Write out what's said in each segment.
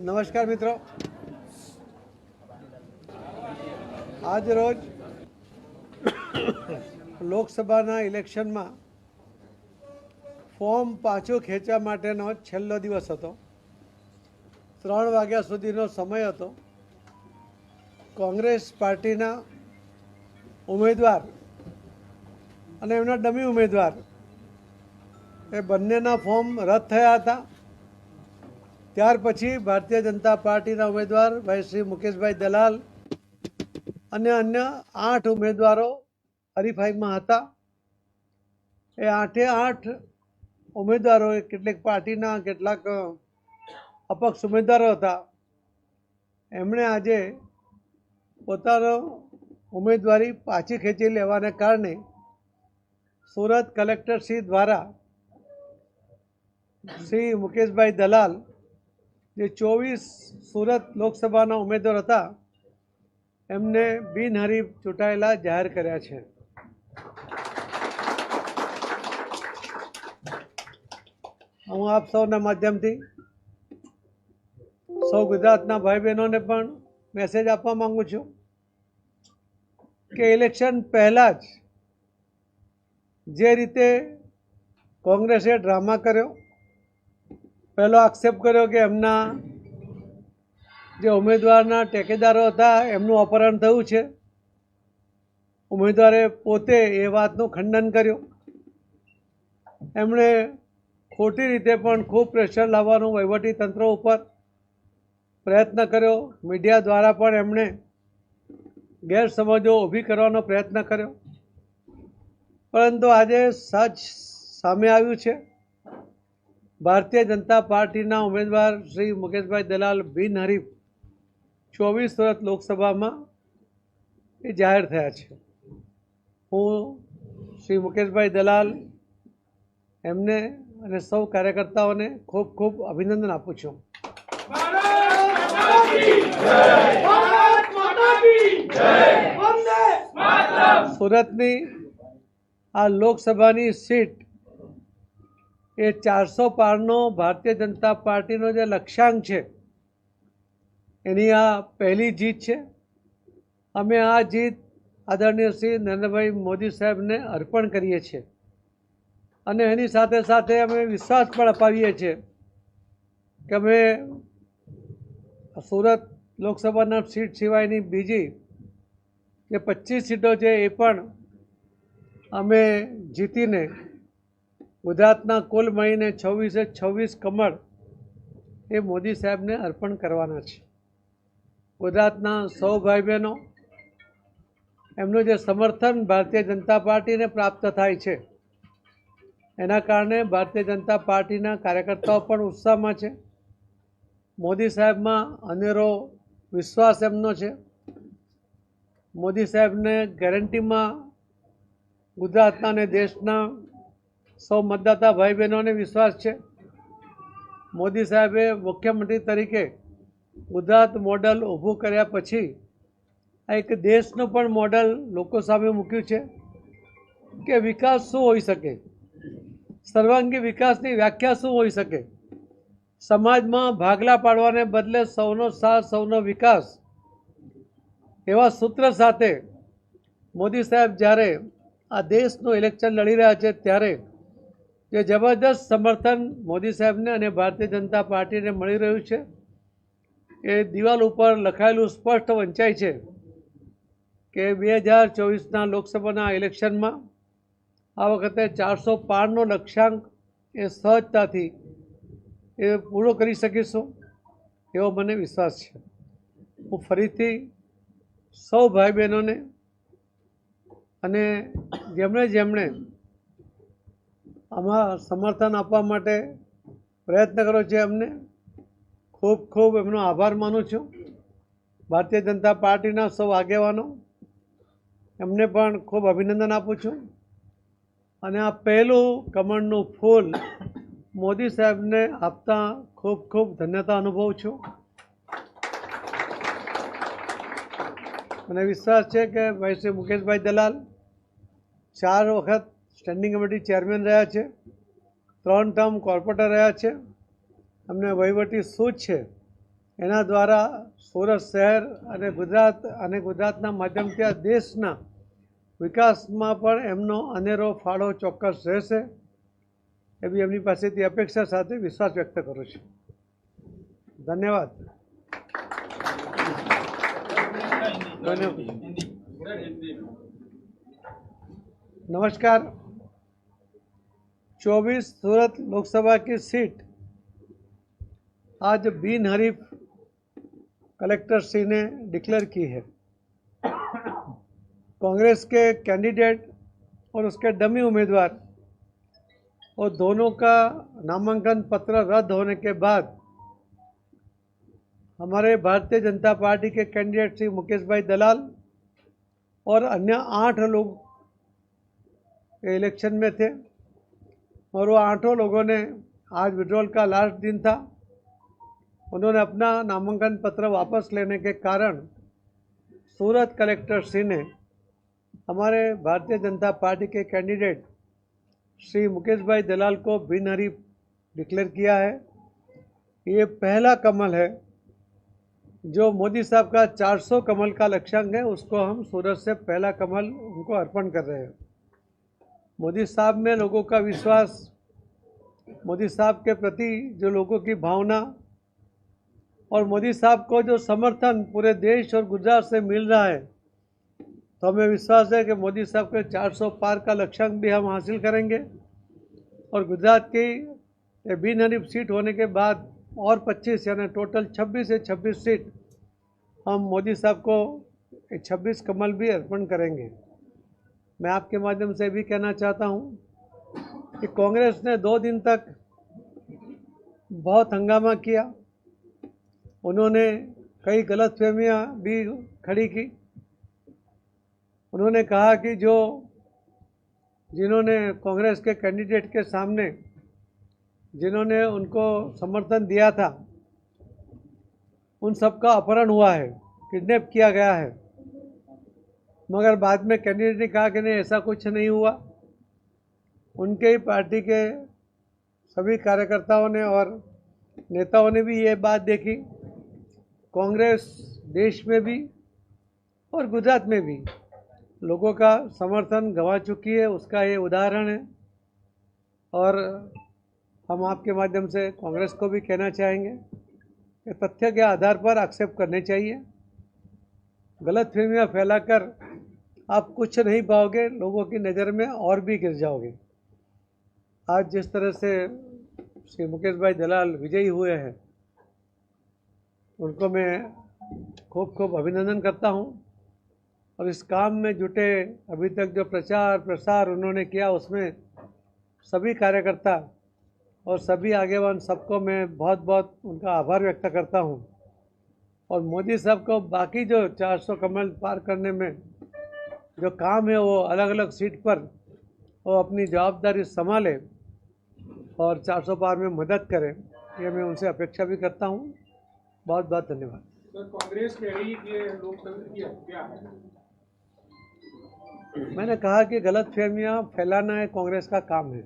નમસ્કાર મિત્રો. આજ રોજ લોકસભાના ઇલેક્શનમાં ફોર્મ પાછું ખેંચવા માટેનો છેલ્લો દિવસ હતો. ત્રણ વાગ્યા સુધીનો સમય હતો. કોંગ્રેસ પાર્ટીના ઉમેદવાર અને એમના ડમી ઉમેદવાર એ બંનેના ફોર્મ રદ થયા હતા. ત્યાર પછી ભારતીય જનતા પાર્ટીના ઉમેદવાર ભાઈ શ્રી મુકેશભાઈ દલાલ અને અન્ય આઠ ઉમેદવારો હરીફાઈમાં હતા. એ આઠે આઠ ઉમેદવારો કેટલીક પાર્ટીના કેટલાક અપક્ષ ઉમેદવારો હતા. એમણે આજે પોતાનો ઉમેદવારી પાછી ખેંચી લેવાને કારણે સુરત કલેક્ટરશ્રી દ્વારા શ્રી મુકેશભાઈ દલાલ જે ચોવીસ સુરત લોકસભાના ઉમેદવાર હતા, એમને બિનહરીફ ચૂંટાયેલા જાહેર કર્યા છે. હું આપ સૌના માધ્યમથી સૌ ગુજરાતના ભાઈ બહેનોને પણ મેસેજ આપવા માગું છું કે ઇલેક્શન પહેલાં જ જે રીતે કોંગ્રેસે ડ્રામા કર્યો પહેલો આક્ષેપ કર્યો કે એમના જે ઉમેદવારના ટેકેદારો હતા, એમનું અપહરણ થયું છે. ઉમેદવારે પોતે એ વાતનું ખંડન કર્યું. એમણે ખોટી રીતે પણ ખૂબ પ્રેશર લાવવાનું વહીવટી તંત્ર ઉપર પ્રયત્ન કર્યો. મીડિયા દ્વારા પણ એમણે ગેરસમજો ઊભી કરવાનો પ્રયત્ન કર્યો. પરંતુ આજે સચ સામે આવ્યું છે. ભારતીય જનતા પાર્ટીના ઉમેદવાર શ્રી મુકેશભાઈ દલાલ બિનહરીફ ચોવીસ સુરત લોકસભામાં એ જાહેર થયા છે. હું શ્રી મુકેશભાઈ દલાલ એમને અને સૌ કાર્યકર્તાઓને ખૂબ ખૂબ અભિનંદન આપું છું. સુરતની આ લોકસભાની સીટ એ ચારસો પારનો ભારતીય જનતા પાર્ટીનો જે લક્ષ્યાંક છે, એની આ પહેલી જીત છે. અમે આ જીત આદરણીય શ્રી નરેન્દ્રભાઈ મોદી સાહેબને અર્પણ કરીએ છીએ. અને એની સાથે સાથે અમે વિશ્વાસ પણ અપાવીએ છીએ કે અમે સુરત લોકસભાના સીટ સિવાયની બીજી જે પચીસ સીટો છે એ પણ અમે જીતીને ગુજરાતના કુલ મળીને છવ્વીસે છવ્વીસ કમળ એ મોદી સાહેબને અર્પણ કરવાના છે. ગુજરાતના સૌ ભાઈ બહેનો એમનું જે સમર્થન ભારતીય જનતા પાર્ટીને પ્રાપ્ત થાય છે, એના કારણે ભારતીય જનતા પાર્ટીના કાર્યકર્તાઓ પણ ઉત્સાહમાં છે. મોદી સાહેબમાં અનેરો વિશ્વાસ એમનો છે. મોદી સાહેબને ગેરંટીમાં ગુજરાતના અને દેશના સૌ મતદાતા ભાઈ બહેનોને વિશ્વાસ છે. મોદી સાહેબે મુખ્યમંત્રી તરીકે ગુજરાત મોડલ ઊભું કર્યા પછી આ એક દેશનું પણ મોડલ લોકો સામે મૂક્યું છે કે વિકાસ શું હોઈ શકે? સર્વાંગી વિકાસની વ્યાખ્યા શું હોઈ શકે? સમાજમાં ભાગલા પાડવાને બદલે સૌનો સાથ, સૌનો વિકાસ એવા સૂત્ર સાથે મોદી સાહેબ જ્યારે આ દેશનું ઇલેક્શન લડી રહ્યા છે ત્યારે જે જબરદસ્ત સમર્થન મોદી સાહેબને અને ભારતીય જનતા પાર્ટીને મળી રહ્યું છે. એ દિવાલ ઉપર લખાયેલું સ્પષ્ટ વંચાય છે કે બે હજાર ચોવીસના લોકસભાના ઇલેક્શનમાં આ વખતે ચારસો પારનો લક્ષ્યાંક એ સહજતાથી એ પૂરો કરી શકીશું એવો મને વિશ્વાસ છે. હું ફરીથી સૌ ભાઈ બહેનોને અને જેમણે જેમણે આમાં સમર્થન આપવા માટે પ્રયત્ન કર્યો છે અમને ખૂબ ખૂબ એમનો આભાર માનું છું. ભારતીય જનતા પાર્ટીના સૌ આગેવાનો, એમને પણ ખૂબ અભિનંદન આપું છું. અને આ પહેલું કમળનું ફૂલ મોદી સાહેબને આપતા ખૂબ ખૂબ ધન્યતા અનુભવું છું. મને વિશ્વાસ છે કે ભાઈ શ્રી મુકેશભાઈ દલાલ ચાર વખત સ્ટેન્ડિંગ કમિટી ચેરમેન રહ્યા છે. ત્રણ ટર્મ કોર્પોરેટર રહ્યા છે. અમને વહીવટી સૂચ છે? એના દ્વારા સુરત શહેર અને ગુજરાત અને ગુજરાતના માધ્યમથી આ દેશના વિકાસમાં પણ એમનો અનેરો ફાળો ચોક્કસ રહેશે. એવી એમની પાસેથી અપેક્ષા સાથે વિશ્વાસ વ્યક્ત કરું છું. ધન્યવાદ. નમસ્કાર. 24 सूरत लोकसभा की सीट। आज बिन हरीफ कलेक्टर श्री ने डिक्लेयर की है। कांग्रेस के कैंडिडेट और उसके डमी उम्मीदवार और दोनों का नामांकन पत्र रद्द होने के बाद हमारे भारतीय जनता पार्टी के कैंडिडेट श्री मुकेश भाई दलाल और अन्य आठ लोग इलेक्शन में थे। और वो आठों लोगों ने, आज विड्रॉल का लास्ट दिन था, उन्होंने अपना नामांकन पत्र वापस लेने के कारण सूरत कलेक्टर श्री ने हमारे भारतीय जनता पार्टी के कैंडिडेट श्री मुकेश भाई दलाल को बिनहरीफ डिक्लेयर किया है। ये पहला कमल है, जो मोदी साहब का 400 कमल का लक्ष्यांक है, उसको हम सूरत से पहला कमल उनको अर्पण कर रहे हैं। मोदी साहब में लोगों का विश्वास, मोदी साहब के प्रति जो लोगों की भावना और मोदी साहब को जो समर्थन पूरे देश और गुजरात से मिल रहा है तो हमें विश्वास है कि मोदी साहब के 400 पार का लक्ष्यांक भी हम हासिल करेंगे। और गुजरात की ये बिनहरीफ सीट होने के बाद और 25 यानी टोटल 26 से 26 सीट हम मोदी साहब को 26 कमल भी अर्पण करेंगे। मैं आपके माध्यम से भी कहना चाहता हूँ कि कांग्रेस ने दो दिन तक बहुत हंगामा किया। उन्होंने कई गलत फहमियाँ भी खड़ी की। उन्होंने कहा कि जो जिन्होंने कांग्रेस के कैंडिडेट के सामने जिन्होंने उनको समर्थन दिया था, उन सबका अपहरण हुआ है, किडनैप किया गया है। मगर बाद में कैंडिडेट ने कहा कि नहीं, ऐसा कुछ नहीं हुआ। उनके ही पार्टी के सभी कार्यकर्ताओं ने और नेताओं ने भी ये बात देखी। कांग्रेस देश में भी और गुजरात में भी लोगों का समर्थन गंवा चुकी है, उसका ये उदाहरण है। और हम आपके माध्यम से कांग्रेस को भी कहना चाहेंगे कि तथ्य के आधार पर एक्सेप्ट करने चाहिए। गलत फहमियाँ फैलाकर आप कुछ नहीं पाओगे, लोगों की नज़र में और भी गिर जाओगे। आज जिस तरह से श्री मुकेश भाई दलाल विजयी हुए हैं, उनको मैं खूब खूब अभिनंदन करता हूँ। और इस काम में जुटे अभी तक जो प्रचार प्रसार उन्होंने किया, उसमें सभी कार्यकर्ता और सभी आगेवान सबको मैं बहुत बहुत उनका आभार व्यक्त करता हूँ। और मोदी साहब को बाकी जो 400 कमल पार करने में जो काम है वो अलग अलग सीट पर वो अपनी जवाबदारी संभाले और 400 पार में मदद करें ये मैं उनसे अपेक्षा भी करता हूँ। बहुत बहुत धन्यवाद। सर कांग्रेस कह रही है ये लोकतंत्र की हत्या। है मैंने कहा कि गलत फहमियाँ फैलाना है कांग्रेस का काम है।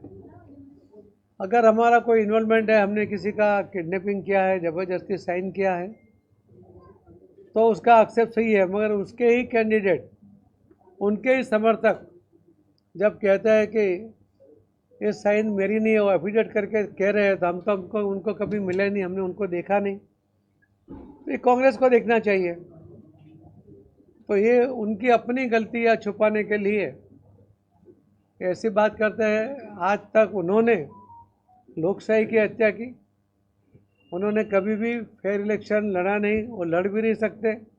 अगर हमारा कोई इन्वॉल्वमेंट है हमने किसी का किडनैपिंग किया है ज़बरदस्ती साइन किया है तो उसका एक्सेप्ट सही है मगर उसके ही कैंडिडेट उनके ही समर्थक जब कहते हैं कि ये साइन मेरी नहीं है, वो एफिडेट करके कह रहे हैं तो हम तो हमको, उनको कभी मिले नहीं, हमने उनको देखा नहीं। तो ये कांग्रेस को देखना चाहिए। तो ये उनकी अपनी गलतियाँ छुपाने के लिए। ऐसी बात करते हैं, आज तक उन्होंने लोकशाही की हत्या की। उन्होंने कभी भी फेयर इलेक्शन लड़ा नहीं, वो लड़ भी नहीं सकते।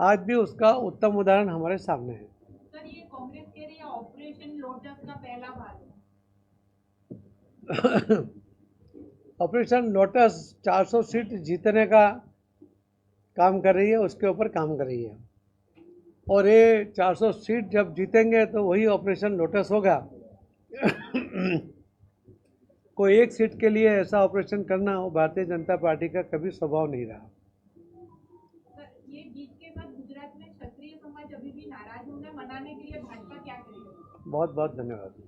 आज भी उसका उत्तम उदाहरण हमारे सामने है। सर ये कांग्रेस कह रही है ऑपरेशन लोटस का पहला भाग ऑपरेशन लोटस 400 सीट जीतने का काम कर रही है उसके ऊपर काम कर रही है। और ये 400 सीट जब जीतेंगे तो वही ऑपरेशन लोटस होगा। कोई एक सीट के लिए ऐसा ऑपरेशन करना वो भारतीय जनता पार्टी का कभी स्वभाव नहीं रहा। बहुत बहुत धन्यवाद